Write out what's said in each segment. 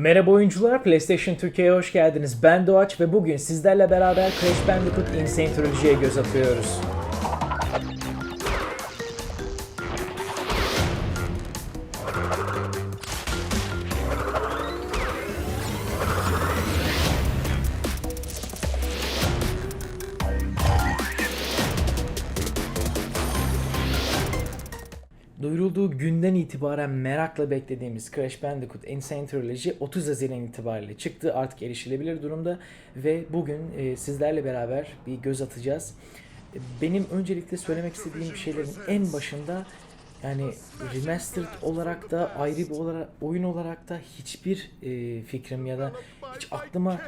Merhaba oyuncular, PlayStation Türkiye'ye hoş geldiniz. Ben Doğaç ve bugün sizlerle beraber Crash Bandicoot Insane Trilogy'ye göz atıyoruz. İtibaren merakla beklediğimiz Crash Bandicoot Insane Trilogy 30 Haziran itibariyle çıktı. Artık erişilebilir durumda ve bugün e, sizlerle beraber bir göz atacağız. E, Benim öncelikle söylemek istediğim şeylerin en başında yani remastered olarak da ayrı bir olarak, oyun olarak da hiçbir e, fikrim ya da hiç aklıma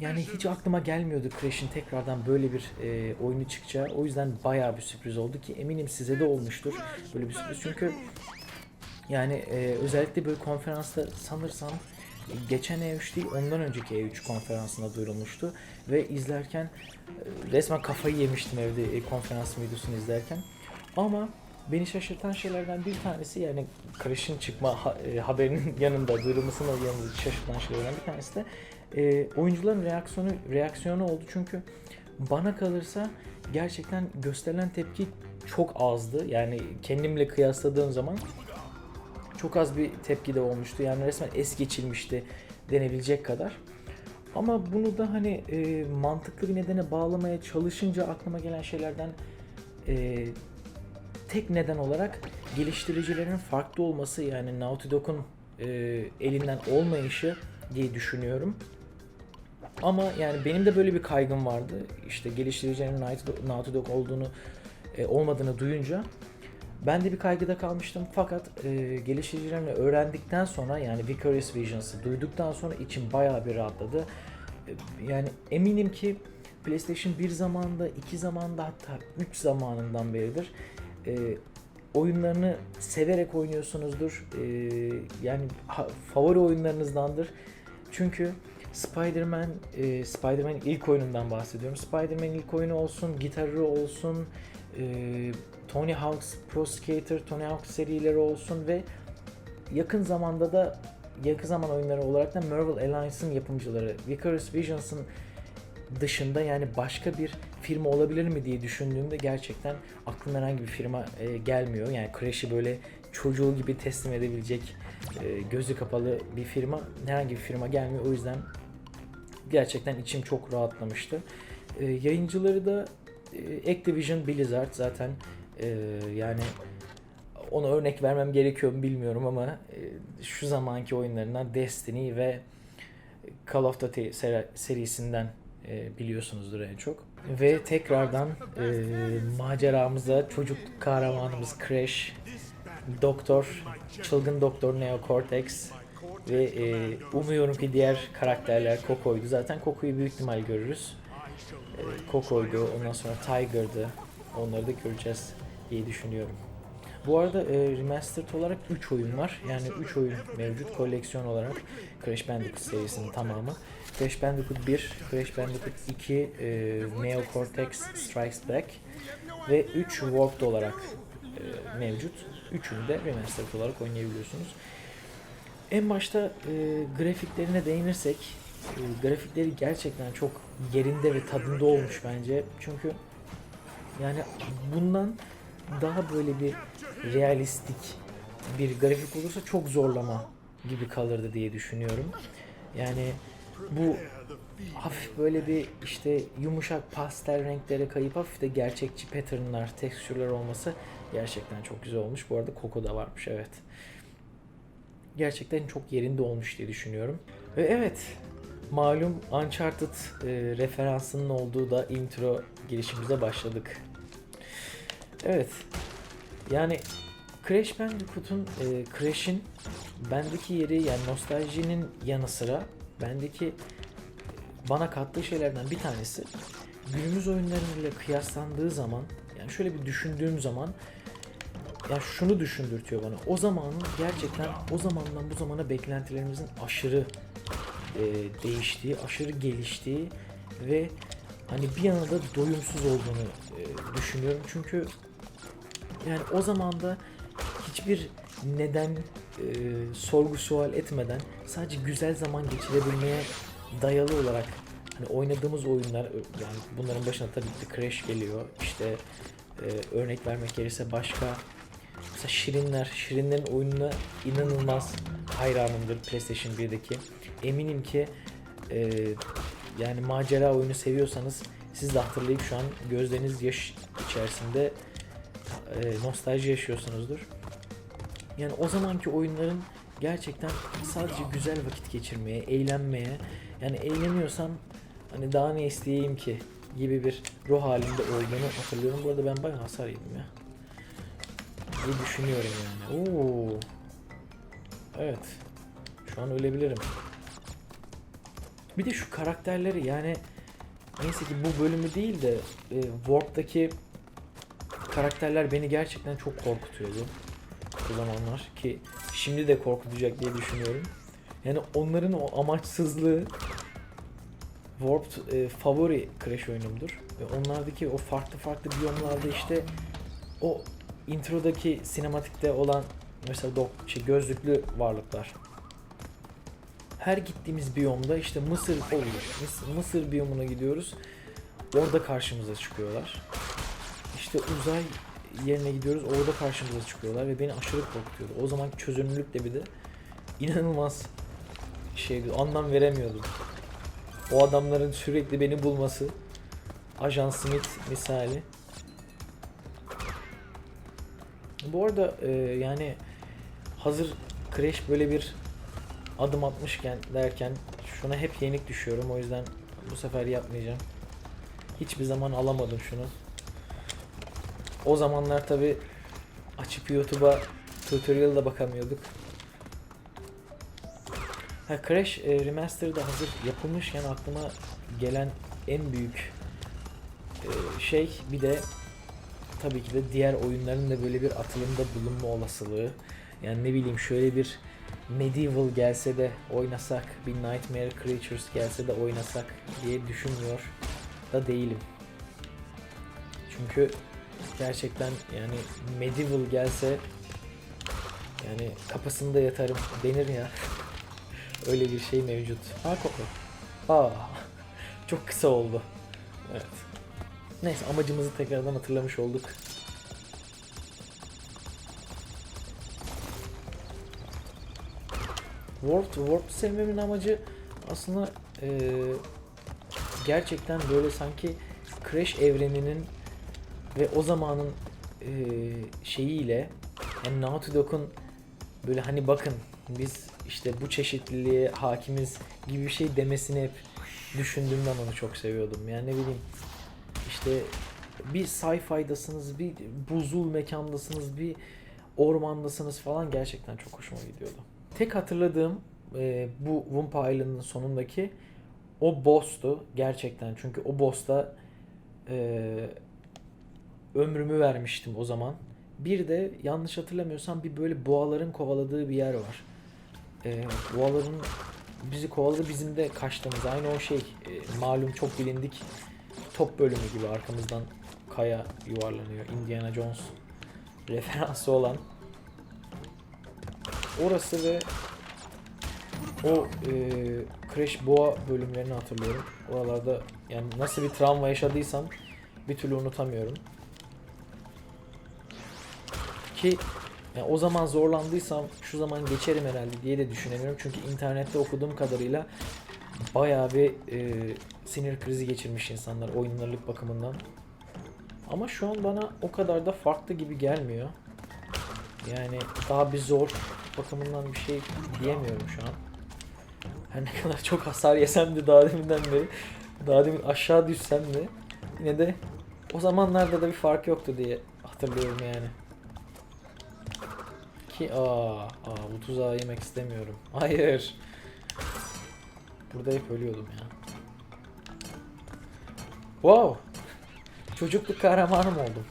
yani hiç aklıma gelmiyordu Crash'in tekrardan böyle bir e, oyunu çıkacağı. O yüzden bayağı bir sürpriz oldu ki eminim size de olmuştur böyle bir sürpriz. Çünkü yani e, özellikle böyle konferansta sanırsam e, geçen E3 değil ondan önceki E3 konferansında duyurulmuştu ve izlerken e, resmen kafayı yemiştim evde e, konferans videosunu izlerken. Ama beni şaşırtan şeylerden bir tanesi yani Crash'in çıkma ha- e, haberinin yanında duyurulmasının yanında şaşırtan şeylerden bir tanesi de e, oyuncuların reaksiyonu reaksiyonu oldu çünkü bana kalırsa gerçekten gösterilen tepki çok azdı. Yani kendimle kıyasladığım zaman çok az bir tepki de olmuştu. Yani resmen es geçilmişti denebilecek kadar. Ama bunu da hani e, mantıklı bir nedene bağlamaya çalışınca aklıma gelen şeylerden e, tek neden olarak geliştiricilerin farklı olması yani Naughty Dog'un e, elinden olmayışı diye düşünüyorum. Ama yani benim de böyle bir kaygım vardı. İşte geliştiricilerin Naughty Dog- olduğunu e, olmadığını duyunca ben de bir kaygıda kalmıştım. Fakat e, geliştiricilerini öğrendikten sonra yani Vicarious Visions'ı duyduktan sonra içim bayağı bir rahatladı. E, yani eminim ki PlayStation bir zamanda, iki zamanda hatta üç zamanından beridir e, oyunlarını severek oynuyorsunuzdur. E, yani ha- favori oyunlarınızdandır. Çünkü Spider-Man, e, Spider-Man ilk oyunundan bahsediyorum. Spider-Man ilk oyunu olsun, gitarı olsun, e, Tony Hawk's Pro Skater, Tony Hawk serileri olsun ve yakın zamanda da yakın zaman oyunları olarak da Marvel Alliance'ın yapımcıları Vicarious Visions'ın dışında yani başka bir firma olabilir mi diye düşündüğümde gerçekten aklıma herhangi bir firma e, gelmiyor. Yani Crash'i böyle çocuğu gibi teslim edebilecek e, gözü kapalı bir firma herhangi bir firma gelmiyor. O yüzden gerçekten içim çok rahatlamıştı. E, yayıncıları da e, Activision Blizzard zaten e, yani ona örnek vermem gerekiyor mu bilmiyorum ama e, şu zamanki oyunlarından Destiny ve Call of Duty ser- serisinden e, biliyorsunuzdur en çok. Ve tekrardan e, maceramıza çocuk kahramanımız Crash, Doktor, çılgın Doktor Neo Cortex ve e, umuyorum ki diğer karakterler Coco'ydu. Zaten Coco'yu büyük ihtimal görürüz. E, Coco'ydu, ondan sonra Tiger'dı. Onları da göreceğiz diye düşünüyorum. Bu arada e, remastered olarak 3 oyun var. Yani 3 oyun mevcut koleksiyon olarak Crash Bandicoot serisinin tamamı. Crash Bandicoot 1, Crash Bandicoot 2, e, Neo Cortex Strikes Back ve 3 Warped olarak e, mevcut. Üçünü de remastered olarak oynayabiliyorsunuz. En başta e, grafiklerine değinirsek, e, grafikleri gerçekten çok yerinde ve tadında olmuş bence. Çünkü yani bundan daha böyle bir realistik bir grafik olursa çok zorlama gibi kalırdı diye düşünüyorum. Yani bu hafif böyle bir işte yumuşak pastel renklere kayıp hafif de gerçekçi patternlar, tekstürler olması gerçekten çok güzel olmuş. Bu arada Coco da varmış evet. Gerçekten çok yerinde olmuş diye düşünüyorum. Ve evet malum Uncharted e, referansının olduğu da intro girişimize başladık. Evet. Yani Crash Bandicoot'un e, Crash'in bendeki yeri yani nostaljinin yanı sıra bendeki bana kattığı şeylerden bir tanesi günümüz oyunlarıyla kıyaslandığı zaman yani şöyle bir düşündüğüm zaman ya şunu düşündürtüyor bana. O zamanın gerçekten o zamandan bu zamana beklentilerimizin aşırı e, değiştiği, aşırı geliştiği ve hani bir yana da doyumsuz olduğunu e, düşünüyorum. Çünkü yani o zamanda hiçbir neden sorgu sual etmeden sadece güzel zaman geçirebilmeye dayalı olarak hani oynadığımız oyunlar yani bunların başına tabii ki Crash geliyor. İşte e, örnek vermek gerekirse başka mesela Şirinler, Şirinlerin oyununa inanılmaz hayranımdır PlayStation 1'deki. Eminim ki e, yani macera oyunu seviyorsanız siz de hatırlayıp şu an gözleriniz yaş içerisinde e, nostalji yaşıyorsunuzdur. Yani o zamanki oyunların gerçekten sadece güzel vakit geçirmeye, eğlenmeye, yani eğleniyorsam hani daha ne isteyeyim ki gibi bir ruh halinde olduğunu hatırlıyorum. Bu arada ben bayağı hasar yedim ya. diye düşünüyorum yani. Oo. Evet. Şu an ölebilirim. Bir de şu karakterleri yani neyse ki bu bölümü değil de e, Warp'taki karakterler beni gerçekten çok korkutuyordu o zamanlar ki şimdi de korkutacak diye düşünüyorum. Yani onların o amaçsızlığı Warped e, favori Crash oyunumdur. Ve onlardaki o farklı farklı biyomlarda işte o introdaki sinematikte olan mesela dok şey, gözlüklü varlıklar. Her gittiğimiz biyomda işte Mısır oluyor. Mısır, Mısır biyomuna gidiyoruz. Orada karşımıza çıkıyorlar. İşte uzay yerine gidiyoruz. Orada karşımıza çıkıyorlar ve beni aşırı korkutuyordu. O zaman çözünürlük de bir de inanılmaz şeydi. Anlam veremiyordum. O adamların sürekli beni bulması. Ajan Smith misali. Bu arada e, yani hazır Crash böyle bir adım atmışken derken şuna hep yenik düşüyorum. O yüzden bu sefer yapmayacağım. Hiçbir zaman alamadım şunu. O zamanlar tabi açıp YouTube'a tutorial da bakamıyorduk. Ha, Crash e, Remaster'da hazır yapılmışken aklıma gelen en büyük e, şey bir de tabii ki de diğer oyunların da böyle bir atılımda bulunma olasılığı. Yani ne bileyim şöyle bir Medieval gelse de oynasak, bir Nightmare Creatures gelse de oynasak diye düşünmüyor da değilim. Çünkü gerçekten yani Medieval gelse yani kapısında yatarım denir ya. Öyle bir şey mevcut. Ha koku. Aa. Çok kısa oldu. Evet. Neyse amacımızı tekrardan hatırlamış olduk. Warped, Warped sevmemin amacı aslında eee, gerçekten böyle sanki Crash evreninin ve o zamanın eee, şeyiyle yani Naughty Dog'un böyle hani bakın biz işte bu çeşitliliğe hakimiz gibi bir şey demesini hep düşündüğümden onu çok seviyordum. Yani ne bileyim işte bir sci-fi'dasınız, bir buzul mekandasınız, bir ormandasınız falan gerçekten çok hoşuma gidiyordu. Tek hatırladığım e, bu Wumpa Island'ın sonundaki o boss'tu gerçekten. Çünkü o boss'ta e, ömrümü vermiştim o zaman. Bir de yanlış hatırlamıyorsam bir böyle boğaların kovaladığı bir yer var. E, boğaların bizi kovaladı bizim de kaçtığımız aynı o şey e, malum çok bilindik top bölümü gibi arkamızdan kaya yuvarlanıyor. Indiana Jones referansı olan orası ve o e, Crash Boğa bölümlerini hatırlıyorum. Oralarda yani nasıl bir travma yaşadıysam bir türlü unutamıyorum. Ki yani o zaman zorlandıysam şu zaman geçerim herhalde diye de düşünemiyorum. Çünkü internette okuduğum kadarıyla bayağı bir e, sinir krizi geçirmiş insanlar oyunlarlık bakımından. Ama şu an bana o kadar da farklı gibi gelmiyor. Yani daha bir zor bakımından bir şey diyemiyorum şu an. Her ne kadar çok hasar yesem de daha deminden beri, daha demin aşağı düşsem de yine de o zamanlarda da bir fark yoktu diye hatırlıyorum yani. Ki aa, aa bu tuzağı yemek istemiyorum. Hayır. Burada hep ölüyordum ya. Wow. Çocukluk kahramanım oldum.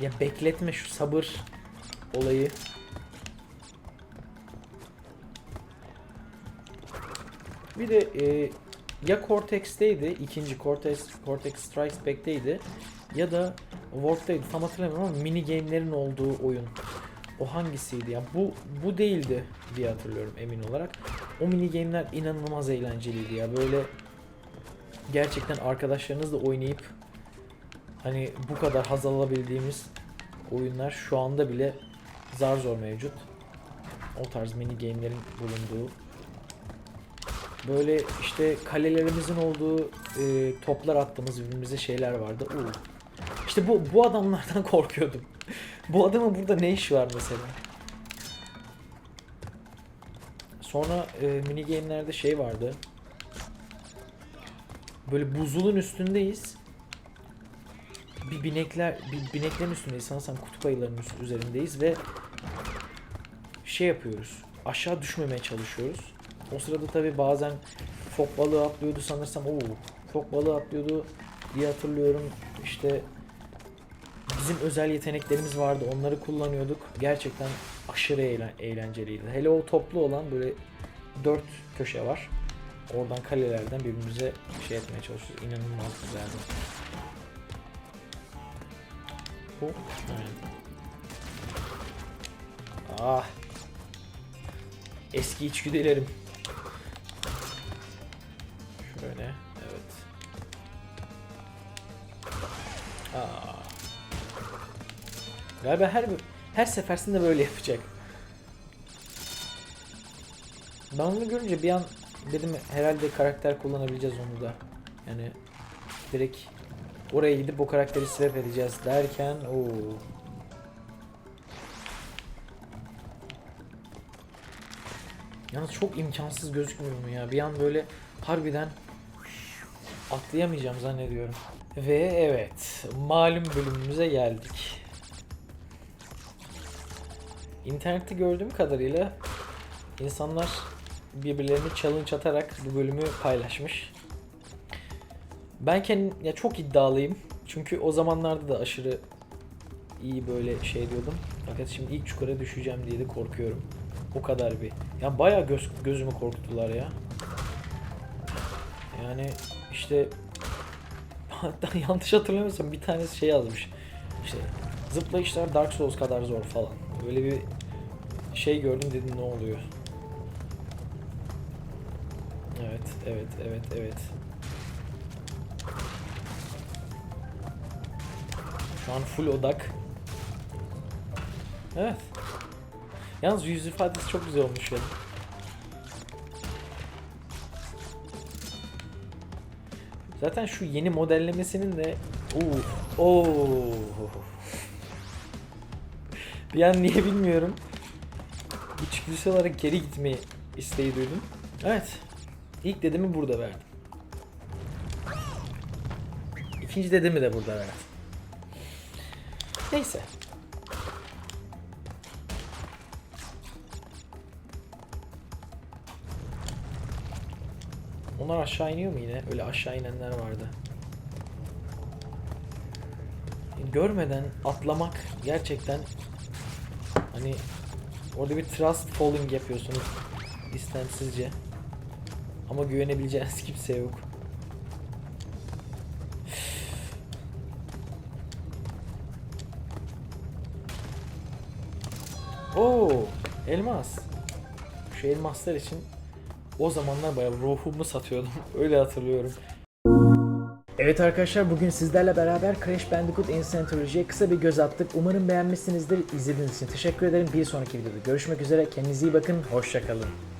Ya bekletme şu sabır olayı. Bir de e, ya Cortex'teydi, ikinci Cortex, Cortex Strikes Back'teydi ya da World'daydı tam hatırlamıyorum ama mini game'lerin olduğu oyun. O hangisiydi ya? Bu bu değildi diye hatırlıyorum emin olarak. O mini game'ler inanılmaz eğlenceliydi ya. Böyle gerçekten arkadaşlarınızla oynayıp hani bu kadar haz alabildiğimiz oyunlar şu anda bile zar zor mevcut. O tarz mini game'lerin bulunduğu böyle işte kalelerimizin olduğu e, toplar attığımız birbirimize şeyler vardı. Uu. İşte bu bu adamlardan korkuyordum. bu adamın burada ne işi var mesela? Sonra e, mini game'lerde şey vardı. Böyle buzulun üstündeyiz. Bir binekler bir bineklerin üstündeyiz. Sanırsam kutup ayılarının üst- üzerindeyiz ve şey yapıyoruz. Aşağı düşmemeye çalışıyoruz. O sırada tabi bazen fok balığı atlıyordu sanırsam. Oo, fok balığı atlıyordu diye hatırlıyorum. İşte bizim özel yeteneklerimiz vardı. Onları kullanıyorduk. Gerçekten aşırı eğlen- eğlenceliydi. Hele o toplu olan böyle dört köşe var. Oradan kalelerden birbirimize şey etmeye çalışıyoruz. İnanılmaz güzeldi. Evet. Ah. Eski içgüdülerim. Şöyle. Evet. Aa. Galiba her her seferinde böyle yapacak. Ben onu görünce bir an dedim herhalde karakter kullanabileceğiz onu da. Yani direkt oraya gidip o karakteri swap edeceğiz derken o Yalnız çok imkansız gözükmüyor mu ya? Bir an böyle harbiden atlayamayacağım zannediyorum. Ve evet, malum bölümümüze geldik. İnternette gördüğüm kadarıyla insanlar birbirlerini challenge atarak bu bölümü paylaşmış. Ben kendim ya çok iddialıyım. Çünkü o zamanlarda da aşırı iyi böyle şey diyordum. Fakat şimdi ilk çukura düşeceğim diye de korkuyorum. O kadar bir. Ya bayağı göz, gözümü korkuttular ya. Yani işte hatta yanlış hatırlamıyorsam bir tanesi şey yazmış. İşte zıplayışlar Dark Souls kadar zor falan. Böyle bir şey gördüm dedim ne oluyor. Evet, evet, evet, evet. Şu an full odak. Evet. Yalnız yüz ifadesi çok güzel olmuş ya. Zaten şu yeni modellemesinin de Oo, oo. Bir an niye bilmiyorum. İçgüdüsel olarak geri gitmeyi isteği duydum. Evet. İlk dedemi burada verdim. İkinci dedemi de burada verdim. Neyse. Onlar aşağı iniyor mu yine? Öyle aşağı inenler vardı. Görmeden atlamak gerçekten hani orada bir trust falling yapıyorsunuz istemsizce. Ama güvenebileceğiniz kimse yok. Oo, elmas. Şu elmaslar için o zamanlar bayağı ruhumu satıyordum. Öyle hatırlıyorum. Evet arkadaşlar bugün sizlerle beraber Crash Bandicoot Insane Trilogy'ye kısa bir göz attık. Umarım beğenmişsinizdir. İzlediğiniz için teşekkür ederim. Bir sonraki videoda görüşmek üzere. Kendinize iyi bakın. Hoşçakalın.